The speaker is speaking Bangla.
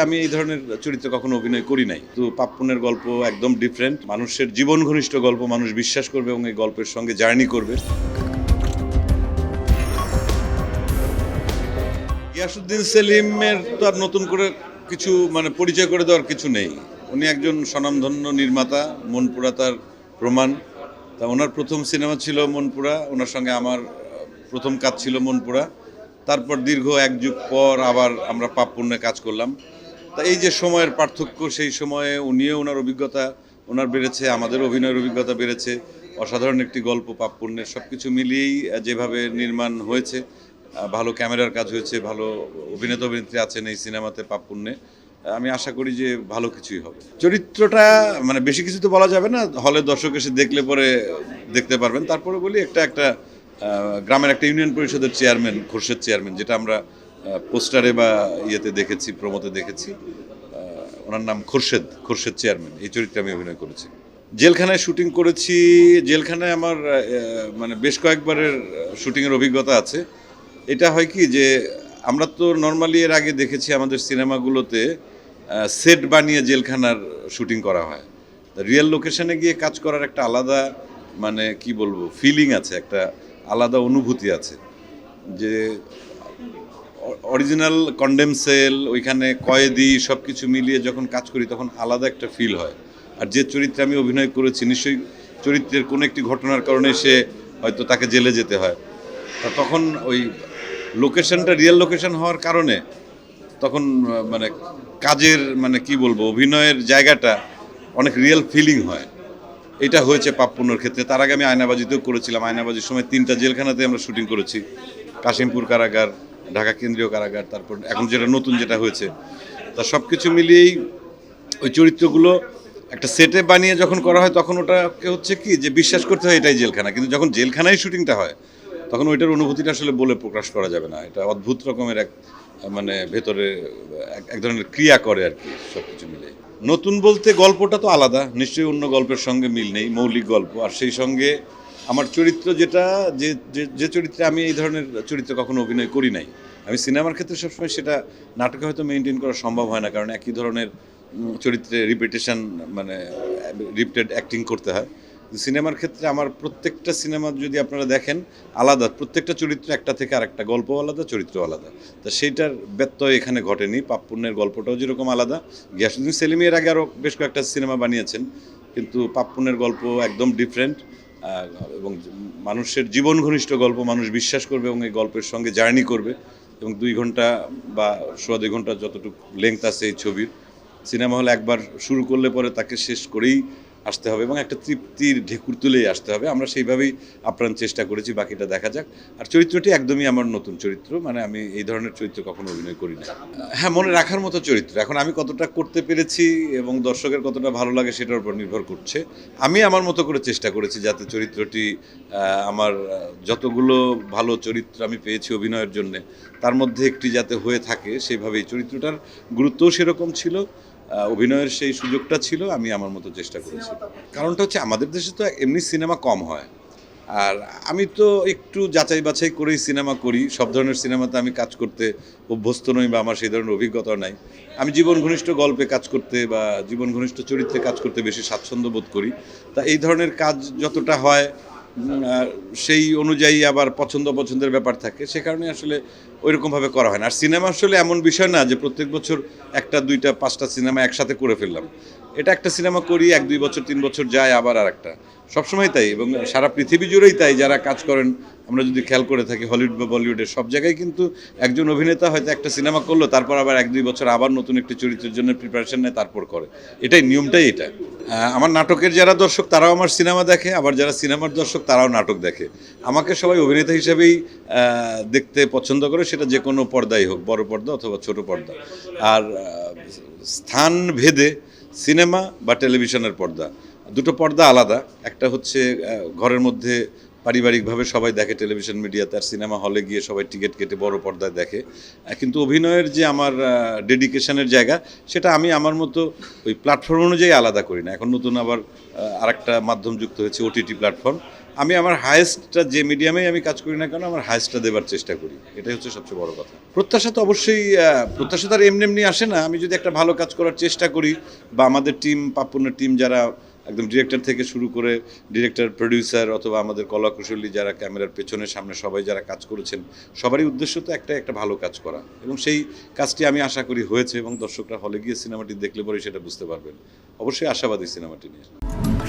আমি এই ধরনের চরিত্রে কখনো অভিনয় করি নাই। তো পাপ্পনের গল্প একদম ডিফারেন্ট মানুষের জীবন ঘনিষ্ঠ গল্প মানুষ বিশ্বাস করবে এবং এই গল্পের সঙ্গে জার্নি করবে। গিয়াসুদ্দিন সেলিমের তো আর নতুন করে কিছু মানে পরিচয় করে দেওয়ার কিছু নেই। উনি একজন স্বনামধন্য নির্মাতা, মনপুরা তার প্রমাণ। তা ওনার প্রথম সিনেমা ছিল মনপুরা, ওনার সঙ্গে আমার প্রথম কাজ ছিল মনপুরা। তারপর দীর্ঘ এক যুগ পর আবার আমরা পাপপুণ্যে কাজ করলাম। তা এই যে সময়ের পার্থক্য, সেই সময়ে উনিও ওনার অভিজ্ঞতা, ওনার বেড়েছে, আমাদের অভিনয়ের অভিজ্ঞতা বেড়েছে। অসাধারণ একটি গল্প, পাপপুণ্যের সব কিছু মিলিয়েই যেভাবে নির্মাণ হয়েছে ভালো ক্যামেরার কাজ হয়েছে, ভালো অভিনেতা অভিনেত্রী আছেন এই সিনেমাতে পাপপুণ্যে, আমি আশা করি যে ভালো কিছুই হবে। চরিত্রটা মানে বেশি কিছু তো বলা যাবে না, হলে দর্শক এসে দেখলে পরে দেখতে পারবেন। তারপরে বলি একটা একটা গ্রামের একটা ইউনিয়ন পরিষদের চেয়ারম্যান, খোরশেদ চেয়ারম্যান, যেটা আমরা পোস্টারে বা ইয়েতে দেখেছি, প্রমোতে দেখেছি। ওনার নাম খোরশেদ খোরশেদ চেয়ারম্যান। এই চরিত্রে আমি অভিনয় করেছি। জেলখানায় শুটিং করেছি। জেলখানায় আমার মানে বেশ কয়েকবারের শুটিংয়ের অভিজ্ঞতা আছে। এটা হয় কি যে, আমরা তো নর্মালি এর আগে দেখেছি আমাদের সিনেমাগুলোতে সেট বানিয়ে জেলখানার শুটিং করা হয়। রিয়েল লোকেশনে গিয়ে কাজ করার একটা আলাদা মানে কি বলব, ফিলিং আছে, একটা আলাদা অনুভূতি আছে। যে অরিজিনাল কন্ডেম সেল ওইখানে কয়েদি সব কিছু মিলিয়ে যখন কাজ করি, তখন আলাদা একটা ফিল হয়। আর যে চরিত্রে আমি অভিনয় করেছি, নিশ্চয়ই চরিত্রের কোনো একটি ঘটনার কারণে সে হয়তো তাকে জেলে যেতে হয়। তা তখন ওই লোকেশনটা রিয়েল লোকেশন হওয়ার কারণে তখন মানে কাজের মানে কি বলব, অভিনয়ের জায়গাটা অনেক রিয়েল ফিলিং হয়। এটা হয়েছে পাপ্পুনোর ক্ষেত্রে। তার আগে আমি আয়নাবাজিতেও করেছিলাম। আয়নাবাজির সময় তিনটা জেলখানাতে আমরা শুটিং করেছি। কাশিমপুর কারাগার ঢাকা কেন্দ্রীয় কারাগার, তারপর এখন যেটা নতুন যেটা হয়েছে, তা সব কিছু মিলিয়েই ওই চরিত্রগুলো একটা সেটে বানিয়ে যখন করা হয়, তখন ওটাকে হচ্ছে কি যে বিশ্বাস করতে হয় এটাই জেলখানা। কিন্তু যখন জেলখানায় শুটিংটা হয়, তখন ওইটার অনুভূতিটা আসলে বলে প্রকাশ করা যাবে না। এটা অদ্ভুত রকমের এক মানে ভেতরে এক- ধরনের ক্রিয়া করে আর কি সব কিছু মিলে নতুন বলতে গল্পটা তো আলাদা, নিশ্চয়ই অন্য গল্পের সঙ্গে মিল নেই, মৌলিক গল্প। আর সেই সঙ্গে আমার চরিত্র যেটা, যে, যে- চরিত্রে আমি এই ধরনের চরিত্রে কখনো অভিনয় করি নাই। আমি সিনেমার ক্ষেত্রে সবসময় সেটা, নাটকে হয়তো মেনটেন করা সম্ভব হয় না, কারণ একই ধরনের চরিত্রে রিপিটেশন মানে রিপিটেড অ্যাক্টিং করতে হয়। সিনেমার ক্ষেত্রে আমার প্রত্যেকটা সিনেমা যদি আপনারা দেখেন, আলাদা, প্রত্যেকটা চরিত্র একটা থেকে আরেকটা গল্প আলাদা চরিত্র আলাদা। তা সেইটার ব্যত্যয় এখানে ঘটেনি, পাপ্পুণ্যের গল্পটাও যেরকম আলাদা। গিয়াসুদ্দিন সেলিমি এর আগে আরও বেশ কয়েকটা সিনেমা বানিয়েছেন, কিন্তু পাপ্পুনের গল্প একদম ডিফারেন্ট এবং মানুষের জীবন ঘনিষ্ঠ গল্প মানুষ বিশ্বাস করবে এবং এই গল্পের সঙ্গে জার্নি করবে এবং দুই ঘণ্টা বা সোয়া দুই ঘণ্টা যতটুকু লেংথ আছে এই ছবির, সিনেমা হল একবার শুরু করলে পরে তাকে শেষ করেই আসতে হবে এবং একটা তৃপ্তির ঢেকুর তুলেই আসতে হবে। আমরা সেইভাবেই আপ্রাণ চেষ্টা করেছি, বাকিটা দেখা যাক। আর চরিত্রটি একদমই আমার নতুন চরিত্র মানে আমি এই ধরনের চরিত্র কখনো অভিনয় করি না। হ্যাঁ মনে রাখার মতো চরিত্র। এখন আমি কতটা করতে পেরেছি এবং দর্শকের কতটা ভালো লাগে সেটার উপর নির্ভর করছে। আমি আমার মতো করে চেষ্টা করেছি যাতে চরিত্রটি আমার যতগুলো ভালো চরিত্র আমি পেয়েছি অভিনয়ের জন্য, তার মধ্যে একটি যাতে হয়ে থাকে সেইভাবেই চরিত্রটার গুরুত্বও সেরকম ছিল। অভিনয়ের সেই সুযোগটা ছিল, আমি আমার মতো চেষ্টা করেছি। কারণটা হচ্ছে আমাদের দেশে তো এমনি সিনেমা কম হয়। আর আমি তো একটু যাচাই বাছাই করেই সিনেমা করি, সব ধরনের সিনেমাতে আমি কাজ করতে অভ্যস্ত নই বা আমার সেই ধরনের অভিজ্ঞতা নাই। আমি জীবন ঘনিষ্ঠ গল্পে কাজ করতে বা জীবন ঘনিষ্ঠ চরিত্রে কাজ করতে বেশি স্বাচ্ছন্দ্য বোধ করি। তা এই ধরনের কাজ যতটা হয় সেই অনুযায়ী আবার পছন্দ পছন্দের ব্যাপার থাকে। সে কারণে আসলে ওইরকমভাবে করা হয় না। আর সিনেমা আসলে এমন বিষয় না যে প্রত্যেক বছর একটা, দুইটা, পাঁচটা সিনেমা একসাথে করে ফেললাম। এটা একটা সিনেমা করি, এক, দুই বছর, তিন বছর যায় আবার আর একটা সবসময় তাই এবং সারা পৃথিবী জুড়েই তাই যারা কাজ করেন, আমরা যদি খেয়াল করে থাকি হলিউড বা বলিউডের সব জায়গায় কিন্তু একজন অভিনেতা হয়তো একটা সিনেমা করল, তারপর আবার এক, দুই বছর আবার নতুন একটি চরিত্রের জন্য প্রিপারেশন নেয়, তারপর করে। এটাই নিয়মটাই এটা। আমার নাটকের যারা দর্শক, তারাও আমার সিনেমা দেখে, আবার যারা সিনেমার দর্শক, তারাও নাটক দেখে। আমাকে সবাই অভিনেতা হিসেবেই দেখতে পছন্দ করে সেটা যে কোনো পর্দাই হোক, বড় পর্দা অথবা ছোট পর্দা। আর স্থান ভেদে সিনেমা বা টেলিভিশনের পর্দা। দুটো পর্দা আলাদা। একটা হচ্ছে ঘরের মধ্যে পারিবারিকভাবে সবাই দেখে টেলিভিশন মিডিয়াতে, আর সিনেমা হলে গিয়ে সবাই টিকিট কেটে বড় পর্দায় দেখে। কিন্তু অভিনয়ের যে আমার ডেডিকেশনের জায়গা, সেটা আমি আমার মতো ওই প্ল্যাটফর্ম অনুযায়ী আলাদা করি না। এখন নতুন আবার আরেকটা মাধ্যম যুক্ত হয়েছে, ওটিটি প্ল্যাটফর্ম। আমি আমার হায়েস্টটা যে মিডিয়ামেই আমি কাজ করি না কেন, আমার হায়েস্টটা দেবার চেষ্টা করি। এটাই হচ্ছে সবচেয়ে বড় কথা। প্রত্যাশা তো অবশ্যই প্রত্যাশা তো আর এমনি এমনি আসে না। আমি যদি একটা ভালো কাজ করার চেষ্টা করি, বা আমাদের টিম পাপুনের টিম যারা একদম ডিরেক্টর থেকে শুরু করে ডিরেক্টর প্রডিউসার অথবা আমাদের কলাকুশলী যারা ক্যামেরার পেছনে সামনে সবাই যারা কাজ করেছেন, সবারই উদ্দেশ্য তো একটা একটা ভালো কাজ করা। এবং সেই কাজটি আমি আশা করি হয়েছে এবং দর্শকরা হলে গিয়ে সিনেমাটি দেখলে পরে সেটা বুঝতে পারবেন। অবশ্যই আশাবাদী সিনেমাটি নিয়ে।